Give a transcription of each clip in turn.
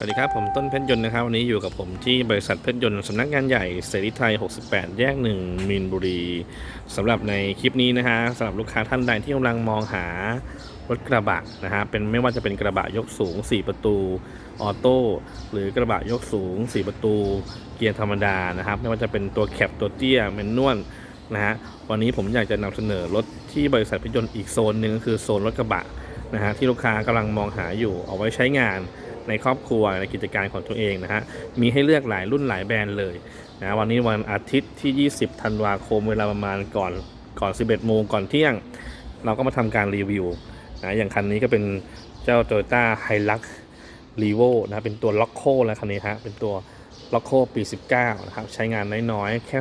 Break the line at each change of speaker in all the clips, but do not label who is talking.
สวัสดีครับผมต้นเพชรยนต์นะครับวันนี้อยู่กับผมที่บริษัทเพชรยนต์สำนักงานใหญ่เสรีไทย 68 แยก 1 มีนบุรีสำหรับในคลิปนี้นะฮะสำหรับลูกค้าท่านใดที่กำลังมองหารถกระบะนะฮะเป็นไม่ว่าจะเป็นกระบะยกสูง 4 ประตูออโต้หรือกระบะยกสูง 4 ประตู เกียร์ธรรมดานะครับไม่ว่าจะเป็นตัวแคปตัวเตี้ยแมนนวลนะฮะวันนี้ผมอยากจะนำเสนอรถที่บริษัทเพชรยนต์อีกโซนหนึ่งก็คือโซนรถกระบะนะฮะที่ลูกค้ากำลังมองหาอยู่เอาไว้ใช้งาน ในครอบครัวในกิจการของตัวเองนะฮะมีให้เลือกหลายรุ่นหลายแบรนด์เลยนะวันนี้วันอาทิตย์ที่ 20 ธันวาคมเวลาประมาณก่อนก่อน 11 โมงก่อนเที่ยง เราก็มาทำการรีวิวนะอย่างคันนี้ก็เป็นเจ้า Toyota Hilux Revo นะเป็นตัวล็อกโคแล้วคันนี้ฮะเป็นตัวล็อกโคปี 19 นะครับ ใช้งานน้อยๆ แค่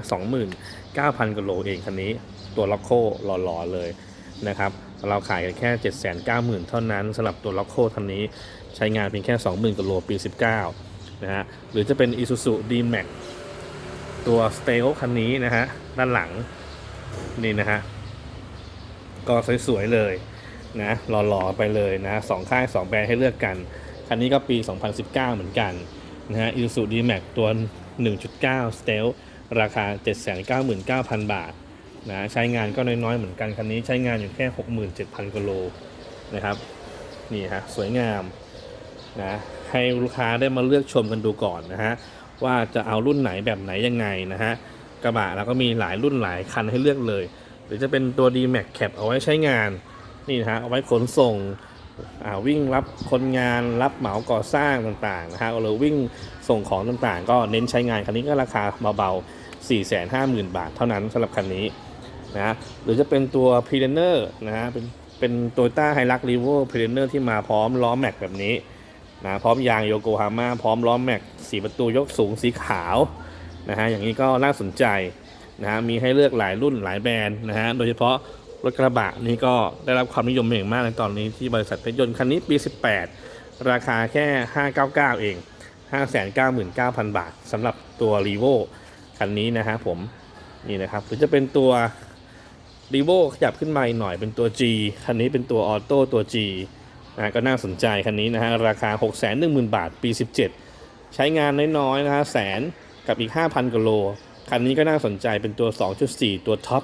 29,000กิโลเองคันนี้ ตัวล็อกโคหล่อๆเลยนะครับ เราขายกันแค่ 790,000 เท่านั้นสำหรับตัวล็อกโคคันนี้ ใช้งานเพียงแค่ 20,000กิโลปี 19 นะฮะ หรือจะเป็น Isuzu D-Max ตัว s t e l คันนี้นะฮะ ด้านหลัง นี่นะฮะ ก็สวยๆเลยนะหล่อๆไปเลยนะสองค่าย 2 แบรนด์ให้เลือกกัน คันนี้ก็ปี 2019 เหมือนกันนะฮะ Isuzu D-Max ตัว 1.9 s t e l ราคา 799,000 บาทนะใช้งานก็น้อยๆเหมือนกันคันนี้ใช้งานอยู่แค่ 67,000กิโลนะครับนี่ฮะสวยงาม นะให้ลูกค้าได้มาเลือกชมกันดูก่อนนะฮะว่าจะเอารุ่นไหนแบบไหนยังไงนะฮะกระบะเราก็มีหลายรุ่นหลายคันให้เลือกเลย หรือจะเป็นตัว D Max Cap เอาไว้ใช้งานนี่นะฮะเอาไว้ขนส่งวิ่งรับคนงานรับเหมาก่อสร้างต่างๆนะฮะหรือวิ่งส่งของต่างๆ ก็เน้นใช้งานคันนี้ก็ราคาเบาๆ 450,000 บาทเท่านั้นสำหรับคันนี้นะหรือจะเป็นตัว p r e d e n e r นะฮะเป็นเป็น Toyota Hilux Revo p r e d e n e r ที่มาพร้อมล้อแม็กแบบนี้ นะพร้อมยางโยโกฮาม่าพร้อมล้อแม็กสีประตูยกสูงสีขาวนะฮะอย่างนี้ก็น่าสนใจนะฮะมีให้เลือกหลายรุ่นหลายแบรนด์นะฮะโดยเฉพาะรถกระบะนี่ก็ได้รับความนิยมอย่างมากในตอนนี้ที่บริษัทเพชยนต์คันนี้ปี 18 ราคาแค่ 599 เอง 599,000 บาทสำหรับตัว r ีโวคันนี้นะฮะผมนี่นะครับหรือจะเป็นตัว r ีโวขยับขึ้นมาหน่อยเป็นตัว G คันนี้เป็นตัวออโต้ตัว G นะก็น่าสนใจคันนี้นะฮะราคา 6 1 0 0 0 0 บาทปี 17 ใช้งานน้อยๆนะฮะแสนกับอีก 5,000กิโลคันนี้ก็น่าสนใจเป็นตัว 2.4 ตัวท็อป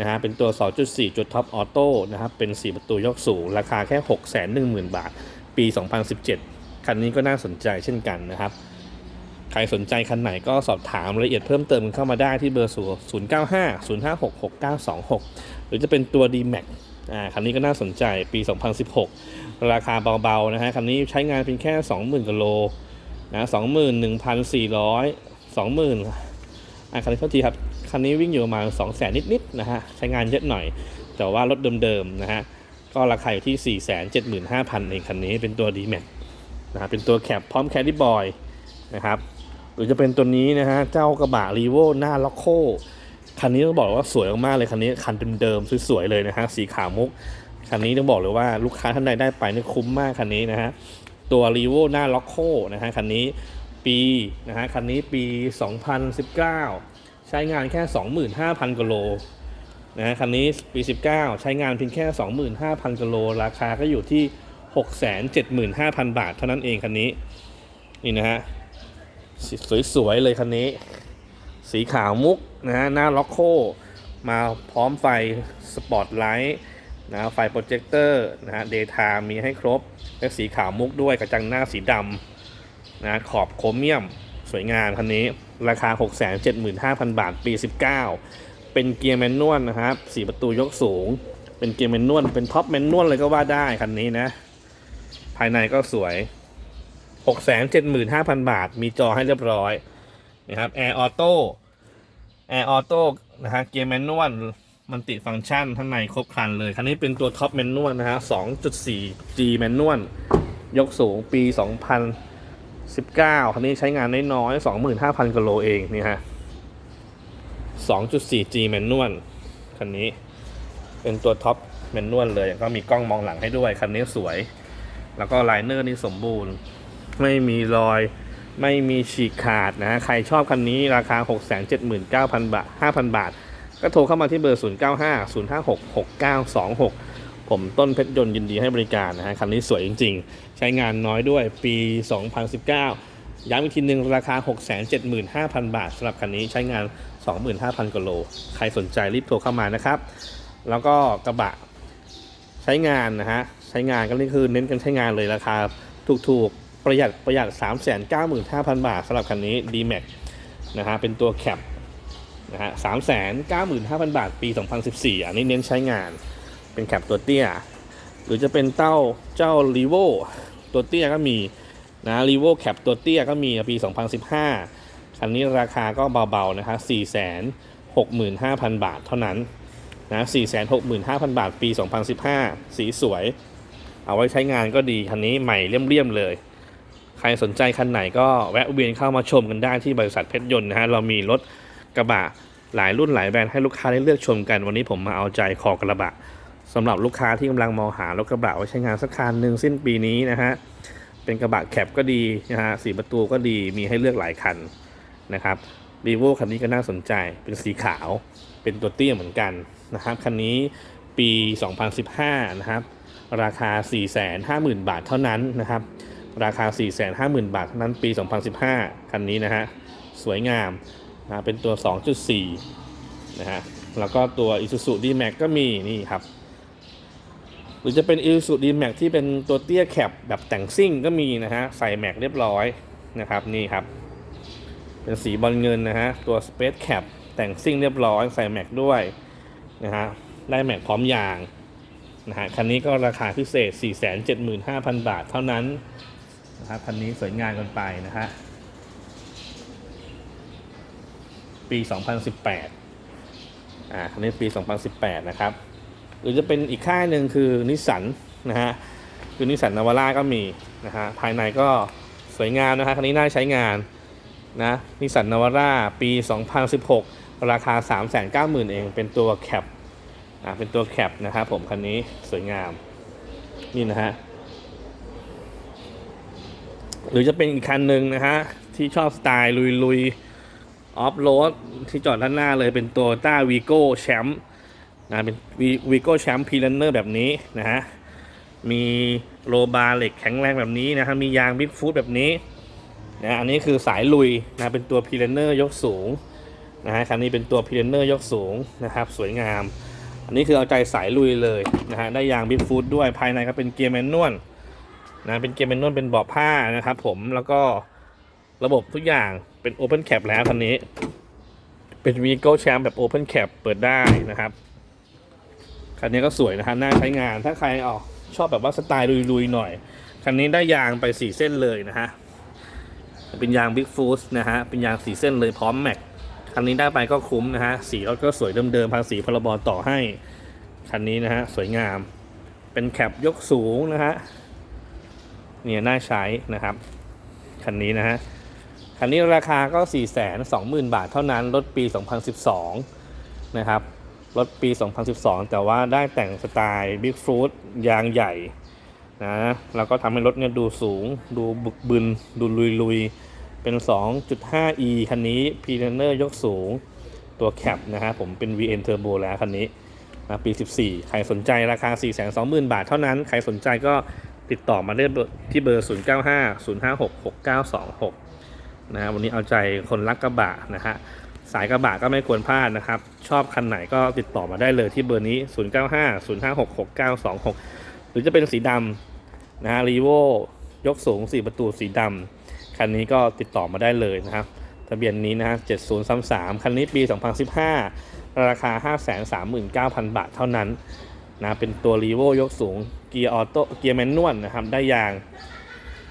นะฮะเป็นตัว 2.4 จุดท็อปออโต้นะครับเป็น 4 ประตูยกสูง ราคาแค่ 6 1 0 0 0 0 บาท ปี 2017 คันนี้ก็น่าสนใจเช่นกันนะครับ ใครสนใจคันไหนก็สอบถามรายละเอียดเพิ่มเติมเข้ามาได้ที่เบอร์ 0 9 5 0 5 6 6 9 2 6 หรือจะเป็นตัว D-Max อ่าคันนี้ก็น่าสนใจปี 2016 ราคาเบาๆนะฮะคันนี้ใช้งานเพียงแค่ 20,000กิโลนะ21,400 20,000อ่าคันนี้เท่าทีครับคันนี้วิ่งอยู่ประมาณ200,000 นิดๆนะฮะใช้งานเยอะหน่อย แต่ว่ารถเดิมๆนะฮะก็ราคาอยู่ที่ 475,000เองคันนี้เป็นตัว D-Max นะฮะเป็นตัวแคปพร้อมแคดดี้บอยนะครับหรือจะเป็นตัวนี้นะฮะเจ้ากระบะรีโวหน้าล็อกโคคันนี้ต้องบอกว่าสวยมากๆเลยคันนี้คันเดิมๆสวยๆเลยนะฮะสีขาวมุก คันนี้ต้องบอกเลยว่าลูกค้าท่านใดได้ไปนี่คุ้มมากคันนี้นะฮะ ตัวรีโวหน้าล็อกโคนะฮะคันนี้ปีนะฮะคันนี้ปี 2019 ใช้งานแค่ 25,000กิโลนะฮะคันนี้ปี 19 ใช้งานเพียงแค่ 25,000กิโลราคาก็อยู่ที่ 675,000 บาทเท่านั้นเองคันนี้นี่นะฮะสวยๆเลยคันนี้ สีขาวมุกนะฮะหน้าล็อกโคมาพร้อมไฟสปอตไลท์ นะไฟโปรเจคเตอร์นะฮะเดย์ไทม์มีให้ครบและสีขาวมุกด้วยกระจังหน้าสีดำนะขอบโครเมียมสวยงามคันนี้ ราคา 675,000 บาทปี 19 เป็นเกียร์แมนนวลนะครับสีประตูยกสูง เป็นเกียร์แมนนวลเป็นท็อปแมนนวลเลยก็ว่าได้คันนี้นะ ภายในก็สวย 675,000 บาท มีจอให้เรียบร้อยนะครับแอร์ออโต้แอร์ออโต้นะฮะเกียร์แมนนวล มันติฟังก์ชันข้างในครบครันเลย คันนี้เป็นตัวท็อปแมนนวลนะฮะ 2.4G แมนนวลยกสูงปี 2019 คันนี้ใช้งานน้อยๆ25,000กิโลเองนี่ฮะ 2.4G แมนนวลคันนี้เป็นตัวท็อปแมนนวลเลยก็มีกล้องมองหลังให้ด้วย คันนี้สวย แล้วก็ไลเนอร์นี่สมบูรณ์ ไม่มีรอยไม่มีฉีกขาดนะ ใครชอบคันนี้ราคา 679,000 บาท 5,000 บาท ก็โทรเข้ามาที่เบอร์ 0950566926 ผมต้นเพชรยนต์ยินดีให้บริการนะฮะคันนี้สวยจริง ๆ ใช้งานน้อยด้วยปี 2019 ย้ำอีกทีหนึ่งราคา 675,000 บาทสำหรับคันนี้ใช้งาน 25,000กิโล ใครสนใจรีบโทรเข้ามานะครับ แล้วก็กระบะใช้งานนะฮะใช้งานก็นี่คือเน้นกันใช้งานเลยราคาถูกๆประหยัดประหยัด 395,000 บาทสำหรับคันนี้ D-Max นะฮะเป็นตัวแคป นะฮะ395,000บาทปี 2014 อันนี้เน้นใช้งานเป็นแคปตัวเตี้ย หรือจะเป็นเต้าเจ้า r ีโวตัวเตี้ยก็มีนะรีโวแคปตัวเตี้ยก็มีปี 2015 คันนี้ราคาก็เบาๆนะคะ465,000 บาทเท่านั้นนะ465,000 บาทปี 2015 สีสวย เอาไว้ใช้งานก็ดี คันนี้ใหม่เลี่ยมๆเลย ใครสนใจคันไหนก็แวะเวียนเข้ามาชมกันได้ที่บริษัทเพชรยนต์นะฮะ เรามีรถ กระบะหลายรุ่นหลายแบรนด์ให้ลูกค้าได้เลือกชมกัน วันนี้ผมมาเอาใจคอกระบะสำหรับลูกค้าที่กำลังมองหารถกระบะไว้ใช้งานสักคันหนึ่งสิ้นปีนี้นะฮะเป็นกระบะแคปก็ดีนะฮะสีประตูก็ดีมีให้เลือกหลายคันนะครับรีโวคันนี้ก็น่าสนใจเป็นสีขาวเป็นตัวเตี้ยเหมือนกันนะครับคันนี้ปี 2015 นะครับ ราคา 450,000 บาทเท่านั้นนะครับ ราคา 450,000 บาทเท่านั้นปี 2015 คันนี้นะฮะ สวยงาม นะเป็นตัว 2.4 นะฮะ แล้วก็ตัว Isuzu D-Max ก็มีนี่ครับ หรือจะเป็น Isuzu D-Max ที่เป็นตัวเตี้ยแคปแบบแต่งซิ่งก็มีนะฮะ ใส่แม็กเรียบร้อยนะครับ นี่ครับ เป็นสีบอลเงินนะฮะ ตัว Space Cap แต่งซิ่งเรียบร้อย ใส่แม็กด้วยนะฮะ ได้แม็กพร้อมยางนะฮะ คันนี้ก็ราคาพิเศษ 475,000 บาทเท่านั้นนะครับคันนี้สวยงามกันไปนะฮะ ปี 2018 อ่าคันนี้ปี 2018 นะครับ หรือจะเป็นอีกค่ายหนึ่งคือนิสสันนะฮะ คือนิสสันนาวาร่าก็มีนะฮะ ภายในก็สวยงามนะฮะคันนี้น่าใช้งานนะนิสสันนาวาร่าปี 2016 ราคา 390,000 เอง เป็นตัวแคปอ่า เป็นตัวแคปนะครับผมคันนี้สวยงาม นี่นะฮะหรือจะเป็นอีกคันหนึ่งนะฮะที่ชอบสไตล์ลุยลุย ออฟโรดที่จอดด้านหน้าเลยเป็นตัวต้าวีโก้แชมป์นะเป็นวีโก้แชมป์พีลันเนอร์แบบนี้นะฮะมีโลบาร์เหล็กแข็งแรงแบบนี้นะฮะมียางบิ๊กฟูดแบบนี้นะอันนี้คือสายลุยนะเป็นตัวพีลันเนอร์ยกสูงนะฮะคันนี้เป็นตัวพีลันเนอร์ยกสูงนะครับสวยงาม อันนี้คือเอาใจสายลุยเลยนะฮะได้ยางบิ๊กฟูดด้วยภายในก็เป็นเกียร์แมนนวลนะเป็นเกียร์แมนนวลเป็นเบาะผ้านะครับผมแล้วก็ระบบทุกอย่าง เป็นโอเพนแคปแล้วคันนี้ เป็นวีโก้แชมป์แบบโอเพนแคปเปิดได้นะครับ คันนี้ก็สวยนะฮะน่าใช้งานถ้าใครออกชอบแบบว่าสไตล์ลุยๆหน่อย คันนี้ได้ยางไปสี่เส้นเลยนะฮะเป็นยางบิ๊กฟูดนะฮะเป็นยางสี่เส้นเลยพร้อมแม็กคันนี้ได้ไปก็คุ้มนะฮะสีรถก็สวยเดิมๆภาษีพรบต่อให้คันนี้นะฮะสวยงาม เป็นแคปยกสูงนะฮะเนี่ยน่าใช้นะครับ คันนี้นะฮะ คันนี้ราคาก็ 4 2 0 0 0 0 บาทเท่านั้น รถปี 2012 นะครับ รถปี 2012 แต่ว่าได้แต่งสไตล์บิ๊กฟูดยางใหญ่นะ แล้วก็ทำให้รถเนี่ยดูสูง ดูบึกบึน ดูลุยลุยเป็น 2.5e คันนี้ p ีเนอร์ยกสูง ตัวแคปนะฮะ ผมเป็น VN Turbo แล้วคันนี้นะปี 14 ใครสนใจราคา 420,000 บาทเท่านั้น ใครสนใจก็ติดต่อมาได้ที่เบอร์ 095 056 6926 นะวันนี้เอาใจคนรักกระบะนะฮะสายกระบะก็ไม่ควรพลาดนะครับ ชอบคันไหนก็ติดต่อมาได้เลยที่เบอร์นี้ 0950566926 หรือจะเป็นสีดำนะฮะรีโวยกสูง 4 ประตูสีดำคันนี้ก็ติดต่อมาได้เลยนะครับทะเบียนนี้นะฮะ7033 คันนี้ปี 2015 ราคา 539,000 บาทเท่านั้นนะเป็นตัวรีโวยกสูงเกียร์ออโต้เกียร์แมนนวลนะครับได้ยาง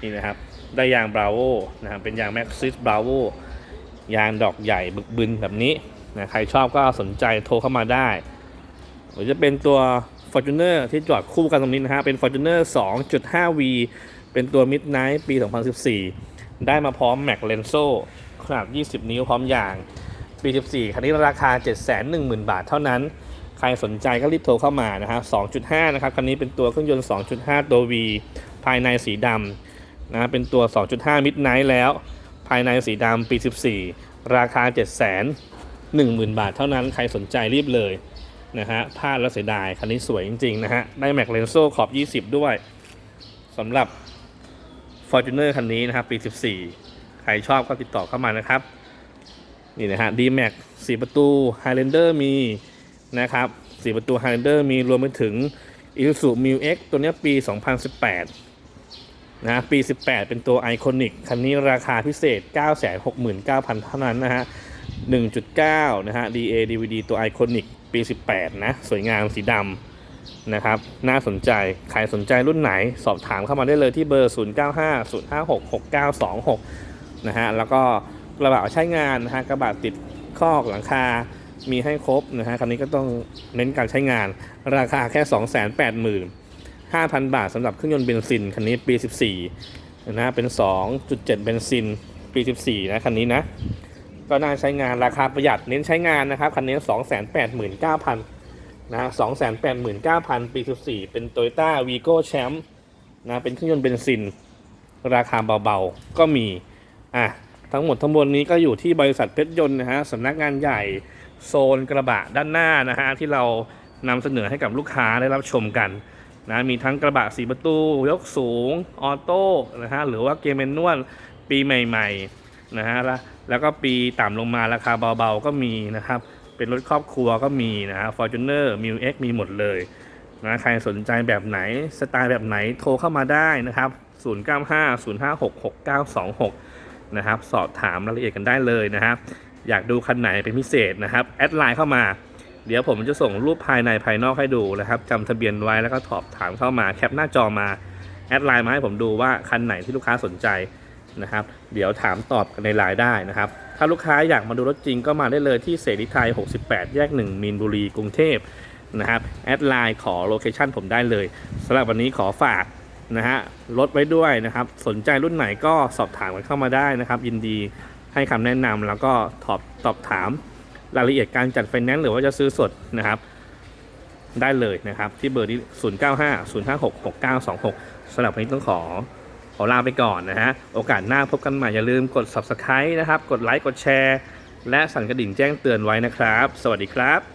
นี่นะครับ ได้ยางบราโวนะครับเป็นยางแม็กซิสบราโวยางดอกใหญ่บึกบึนแบบนี้นะใครชอบก็สนใจโทรเข้ามาได้ หรือจะเป็นตัว Fortuner ที่จอดคู่กันตรงนี้นะฮะเป็น Fortuner 2.5V เป็นตัว Midnight ปี 2014 ได้มาพร้อม Mac Lenso ขนาด 20 นิ้วพร้อมยาง ปี 14 คันนี้ราคา 710,000 บาทเท่านั้น ใครสนใจก็รีบโทรเข้ามานะฮะ2.5 นะครับ คันนี้เป็นตัวเครื่องยนต์ 2.5 ตัว V ภายในสีดำ นะเป็นตัว 2.5 Midnight แล้ว ภายในสีดำปี 14 ราคา 710,000 บาทเท่านั้นใครสนใจรีบเลยนะฮะพลาดแล้วเสียดาย คันนี้สวยจริง ๆ นะฮะ ได้แม็กเลนโซขอบ 20 ด้วยสำหรับ Fortuner คันนี้นะครับปี 14 ใครชอบก็ติดต่อเข้ามานะครับ นี่นะฮะ D-Max 4 ประตู Highlander มีนะครับ 4 ประตู Highlander มีรวมไปถึง Isuzu Mu X ตัวนี้ปี 2018 นะปี 18 เป็นตัวไอคอนิกคันนี้ราคาพิเศษ 969,000 เท่านั้นนะฮะ 1.9 นะฮะ DA DVD ตัวไอคอนิกปี 18 นะ สวยงามสีดำนะครับ น่าสนใจ ใครสนใจรุ่นไหน สอบถามเข้ามาได้เลยที่เบอร์ 0950566926 นะฮะ แล้วก็กระบะใช้งานนะฮะ กระบะติดคอกหลังคามีให้ครบนะฮะคันนี้ก็ต้องเน้นการใช้งาน ราคาแค่ 280,000 5,000 บาทสำหรับเครื่องยนต์เบนซิน คันนี้ปี 14นะฮะเป็น 2.7 เบนซิน ปี 14 นะ คันนี้นะ ก็น่าใช้งานราคาประหยัดเน้นใช้งานนะครับ คันนี้ 289,000นะ289,000 ปี 14 เป็น Toyota Vigo Champ นะเป็นเครื่องยนต์เบนซิน ราคาเบาๆ ก็มีอะทั้งหมดทั้งมวลนี้ก็อยู่ที่บริษัทเพชรยนต์นะฮะสำนักงานใหญ่โซนกระบะด้านหน้านะฮะที่เรานำเสนอให้กับลูกค้าได้รับชมกัน นะมีทั้งกระบะสีประตู ยกสูง ออโต้นะฮะหรือว่าเกมเมนนวลปีใหม่ๆนะฮะแล้วแล้วก็ปีต่ำลงมาราคาเบาๆก็มีนะครับ เป็นรถครอบครัวก็มีนะฮะ Fortuner m ิว X มีหมดเลยนะใครสนใจแบบไหนสไตล์แบบไหนโทรเข้ามาได้นะครับ 0950566926 นะครับ สอบถามรายละเอียดกันได้เลยนะครับ อยากดูคันไหนเป็นพิเศษนะครับ แอดไลน์เข้ามา เดี๋ยวผมจะส่งรูปภายในภายนอกให้ดูนะครับจำทะเบียนไว้แล้วก็สอบถามเข้ามาแคปหน้าจอมาแอดไลน์มาให้ผมดูว่าคันไหนที่ลูกค้าสนใจนะครับ เดี๋ยวถามตอบกันในไลน์ได้นะครับ ถ้าลูกค้าอยากมาดูรถจริงก็มาได้เลยที่เสรีไทย 68 แยก 1 มีนบุรีกรุงเทพนะครับแอดไลน์ขอโลเคชันผมได้เลยสำหรับวันนี้ขอฝากนะฮะรถไว้ด้วยนะครับ สนใจรุ่นไหนก็สอบถามกันเข้ามาได้นะครับ ยินดีให้คำแนะนำแล้วก็ตอบตอบถาม รายละเอียดการจัดไฟแนนซ์หรือว่าจะซื้อสดนะครับ ได้เลยนะครับ ที่เบอร์ที่ 0 9 5 0 5 6 6 9 2 6สำหรับวันนี้ต้องขอขอลาไปก่อนนะฮะ โอกาสหน้าพบกันใหม่อย่าลืมกด subscribe นะครับ กดไลค์ กดแชร์ และสั่นกระดิ่งแจ้งเตือนไว้นะครับ สวัสดีครับ